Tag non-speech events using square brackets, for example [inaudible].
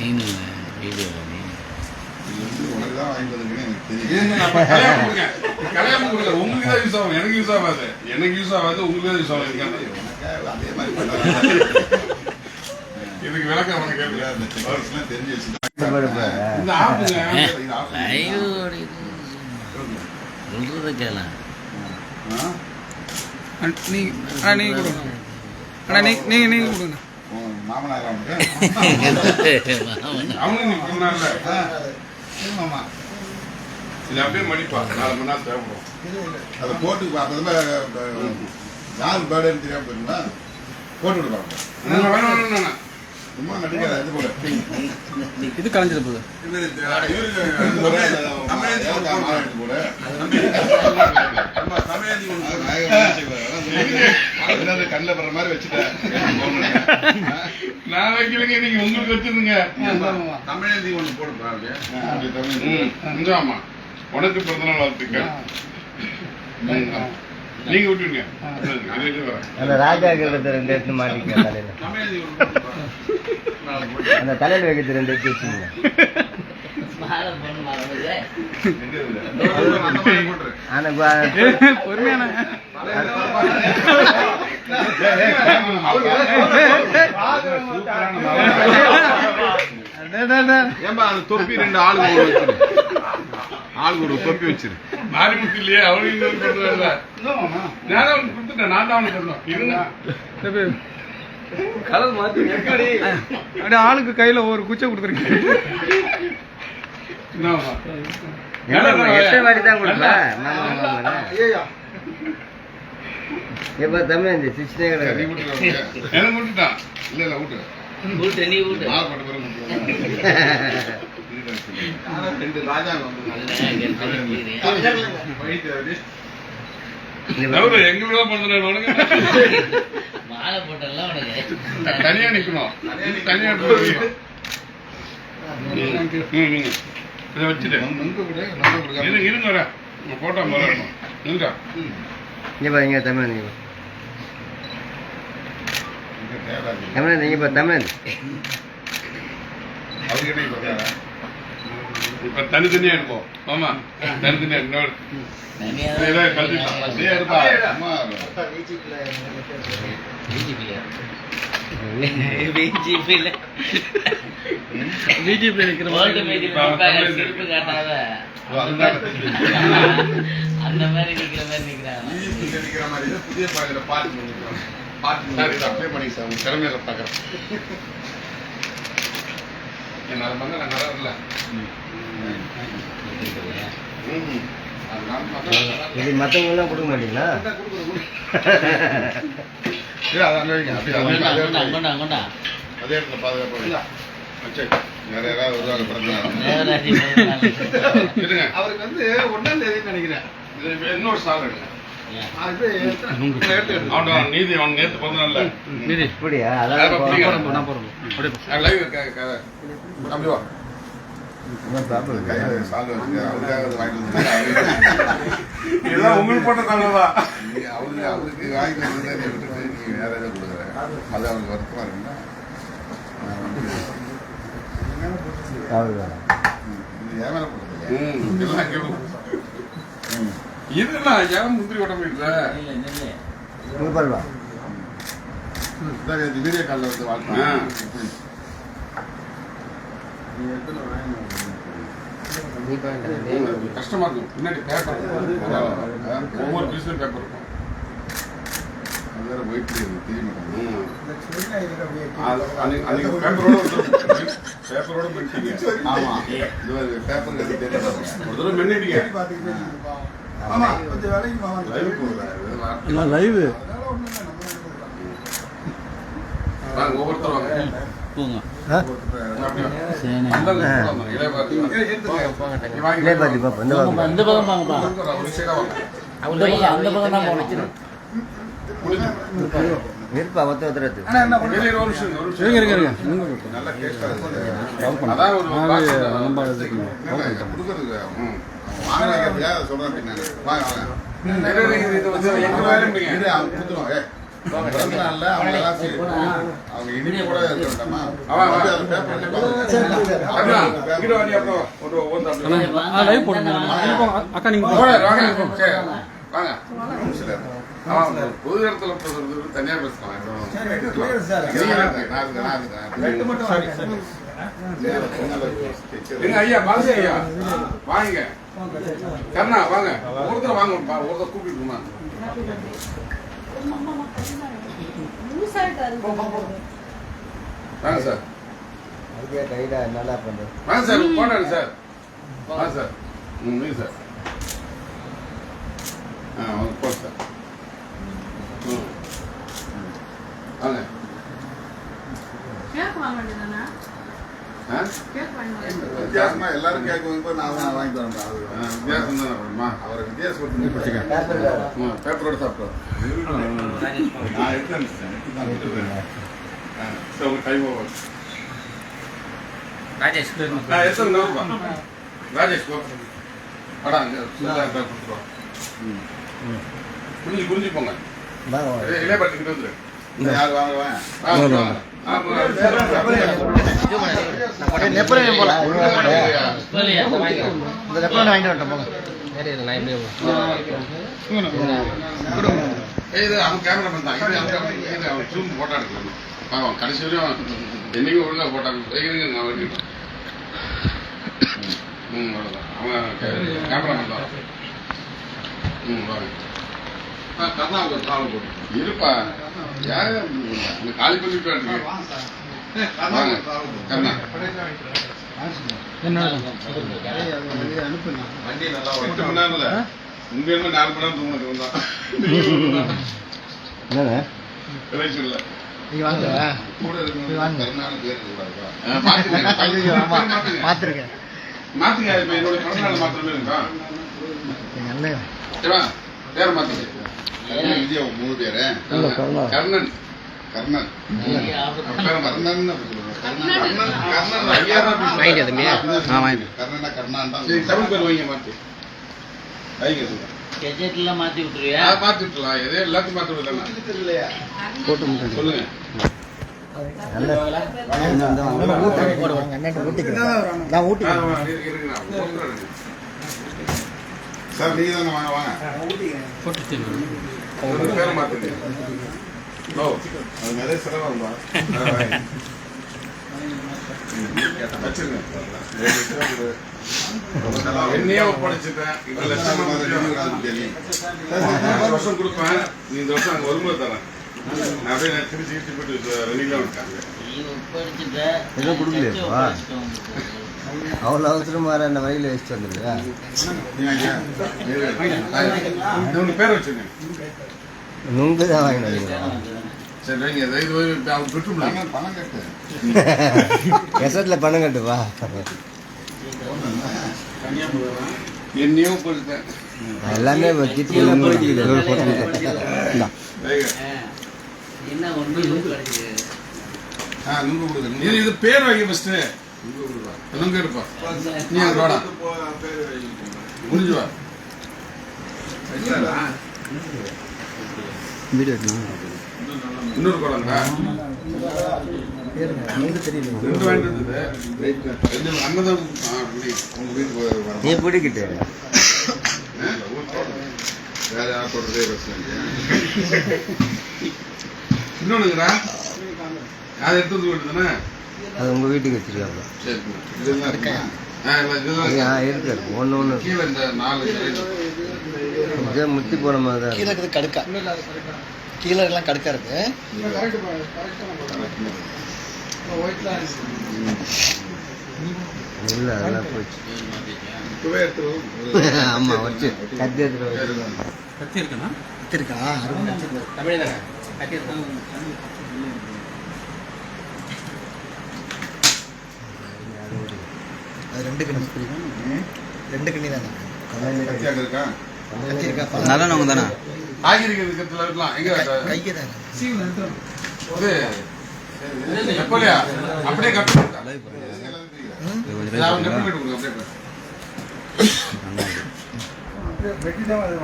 Video தான் வாங்கி வந்திருக்கேன்னு எனக்கு யூஸ் ஆகும். எனக்கு யூஸ் ஆகாது. எனக்கு யூஸ் ஆகாது. உங்களுக்கு தான் யூஸ் உனக்காக அதே மாதிரி பண்ணாங்க இதுக்கு விளக்கம் உனக்கு கேட்கல. தெரிஞ்சு சொல்றத கேளேன் ஆ? நீ அண்ணா நீங்க கொடுங்க. அண்ணா நீ நீங்க நீங்க கொடுங்க. மாமனார் அவனுக்கு [laughs] இது அப்படியே மடிப்பா நாலு மணி நேரம் தேவைப்படும். அதை போட்டு பார்த்ததுல யார் பேர்டுன்னு தெரியாம போயிருந்தா? போட்டு விடுவாங்க. சும்மா நடிக்காத [laughs] இது போல. இது கலைஞ்சிட போகுது கண்ணில் படுற மாதிரி வச்சுட்டேன். நான் வைக்கலைங்க நீங்க உங்களுக்கு வச்சிருங்க. தமிழந்தி ஒன்று போடுப்பா ம், இந்தாம்மா. உனக்கு பிறந்தநாள் வாழ்த்துக்கள். நீங்க விட்டுருங்க. அந்த ராஜா கிரகத்தை ரெண்டு எடுத்து மாட்டிக்க தலையில. அந்த தலையில வைக்கிறது ரெண்டு எடுத்து வச்சுங்க பொறுமையான ஏன்பா அந்த தொப்பி ரெண்டு வச்சிரு. ஆளுக்கு ஒரு தொப்பி வச்சிரு. மாரிமுத்து இல்லையே அவனுக்கு நான் தான் அவனுக்கு கொடுத்துட்டேன் நான் தான் அவனுக்கு கொடுத்தோம் இருங்க. அப்படியே ஆளுக்கு கையில ஒரு குச்சை கொடுத்துருக்கேன். வாட்டி தான் கொடுப்பேன் இந்த சிக்ஸ்டே நீ கிடையாது விட்டுட்டான் இல்ல இல்ல விட்டு. கூட்டு நீ விட்டுருவாங்க. ரெண்டு ராஜாங்க அவரு எங்களுக்கு மாலை போட்டெல்லாம் தனியா நிக்கணும். தனியா. இதை வச்சுட்டு. இருங்க போட்டோ முதல்ல இருக்கணும். இங்க பாரு இங்க தமிழ் இங்க. தமிழ் நீங்க பாரு தமிழ். இப்ப தனித்தனியா இருப்போம் ஆமா [laughs] தனித்தனியா இன்னொரு பிஜேபி [laughs] இருக்கிற [laughs] அந்த மாதிரி நிக்கிற மாதிரி நிக்கிறாங்க. நிக்கிற மாதிரி புதிய பாதையில பாட்டு பண்ணிக்கிறோம். பாட்டு சரி, பண்ணி அப்படியே பண்ணி சார் உங்க திறமையில பாக்குறேன் என்னால பண்ண நான் நல்லா இல்ல இது மத்தவங்க எல்லாம் கொடுக்க மாட்டீங்களா? அது இடத்துல பாதுகாப்பா. வேற யாராவது வருவாங்க அவருக்கு வந்து ஒன்னாம் தேதி நினைக்கிறேன். இன்னொரு அவன் நீதி அவன் நேத்து பிறந்தநாள்ல. இப்படியா அதை அதான் போறோம். லைவ் அப்படி வா. உங்களுக்கு போட்ட அவருக்கு வாங்கிட்டு வந்ததை நீ விட்டுட்டு நீ வேற ஏதோ கொடுக்குற. அது அவருக்கு வருத்தமா இருக்குன்னா ஏன் மேல? இதெல்லாம் ஏன் முந்திரி ஓட்ட பாருவா இதான் இது வீடியோ காலில் வந்து. ம். கஷ்டமா இருக்கும் பின்னாடி பேப்பர் ஒவ்வொரு பீஸ்லயும் பேப்பர் இருக்கும் அது வேற போயிட்டு இருக்கு, தெரிய மாட்டேங்குது. அது- அன்னைக்கு- பேப்பரோட. பேப்பரோட மென்னிட்டீங்க. ஆமா இது ஒரு பேப்பர். ஒரு தடவை மென்னிட்டீங்க. லைவ் இந்த பக்கம் வாங்கப்பா. ஒரு சைடா வாங்க. அந்த பக்கம் அந்த பக்கம் தான் போகணும். இருப்பா ஒத்த ஒத்துறது. இருங்க இருங்க இருங்க நல்ல டேஸ்டா இருக்கு. அதான் ஒரு. நம்ம என்னடா இதை கொடுக்கறதுக்கு ம். வாங்க வைக்கிறதுக்கா அதை சொல்றேன் பின்னாடி வாங்க வாங்க பிறந்த நாள்ல அவங்க எல்லாம் சரி, அவங்க இனிமே கூட இருக்க வேண்டாமா? அவன் பேப்பர் அக்கா நீங்க வாங்க, பொது இடத்துல பேசுறது தனியா சார். ஐயா பாலசி ஐயா. வாங்க. வாங்க. ஒருத்தர் வாங்க ஒருத்தர் கூப்பிட்டு வாங்க சார். வாங்க சார் போனாரு சார். வாங்க சார். ம் சார். ஆ வாங்க சார். ம். வாங்க ஆ வித்தியாசமா எல்லாரும் கேட்கும் நான் வாங்கி தரேன் அது வித்தியாசம் தானே அப்புறமா அவரை வித்தியாசப்படுத்தி ம் பேப்பரோட சாப்பிட்டோம் நான் எடுத்து உங்க டைம் ஓவர் ராஜேஷ் ராஜேஷ் அடா புரிஞ்சு புரிஞ்சு போங்க. இளைய- இளையபாட்டிக்கிட்ட இது அவன் கேமராமேன் தான். இது அவன் இது அவன் zoom போட்டா எடுக்கணும் அவன் கடைசி வரையும் என்னைக்கு ஒழுங்கா போட்டாங்க இருங்க நான் வெட்டிட்டேன் ம் அவ்வளோதான் அவன் தான். ம் வாங்க ஒரு காலம் போட்டு இருப்பா. யாரு? காலி பண்ணிட்டு என்ன நாலு மணி நேரம் தூங்கினது. பார்த்திருக்கேன் மாத்துங்க இப்ப என்னோட பிறந்தநாள் மாத்திரமே இருக்கா? சரிவா பேரை மாத்துங்க கருணன் விஜய் மூணு பேரு. கர்ணன். கர்ணன். கர்ணன். மாத்தி விட்டுருவியா? ஆ, மாத்தி விட்டுலாம் எல்லாத்தையும் மாத்தி முட்டு சொல்லுங்க. சார் நீங்க தானே வாங்க வாங்க. பேரை மாத்துங்க ஓ. அது நிறைய செலவாகும். என்னையே ஒப்படைச்சிட்டேன். இந்த லட்சமா வருஷம் கொடுப்பேன். நீ இந்த வருஷம் அங்க வரும்போது தரேன். நான் அப்படியே நான் திருச்சி கொடுக்கலையா? அவ்வளோ அவசரமா வர அந்த வழியில வச்சுட்டு வந்துருக்கா நீங்க தான் வைங்க எசட்ல பணம் கட்டுப்பா. என்னையும் எல்லாமே. என்ன ஒண்ணு இது பேர் வைங்க ஃபர்ஸ்ட் எதுவும் கேடுப்பா நீ அங்க வாடா முடிஞ்சு வா. வீடியோ இன்னொரு குழந்தை நீ பிடிக்கிட்டு வேற பிரச்சனை இல்லையா? இன்னொன்னுங்கடா அதை எடுத்து வந்து வேண்டியதானே அது உங்க வீட்டுக்கு வச்சிருக்காங்க. சரி இதெல்லாம் இருக்கா ஆ இருக்கு ஒன்று ஒன்று கீழே இந்த நாலு இதே முத்தி போன மாதிரி தான் கீழே. இருக்குது கடுக்கா. கீழே எல்லாம் கடுக்கா இருக்கு. இல்ல அதெல்லாம் போச்சு. இப்பவே [laughs] எடுத்துருவோம் ஆமா வச்சு கத்தி இருக்கா? அது ரெண்டு கண்ணி ரெண்டு கண்ணி தானே? கத்தியாக இருக்கா? கத்தி இருக்கா? நல்ல நோங்க தானே? கைக்கு தானே அப்படியே கட்டு. வெட்டி. தான் அது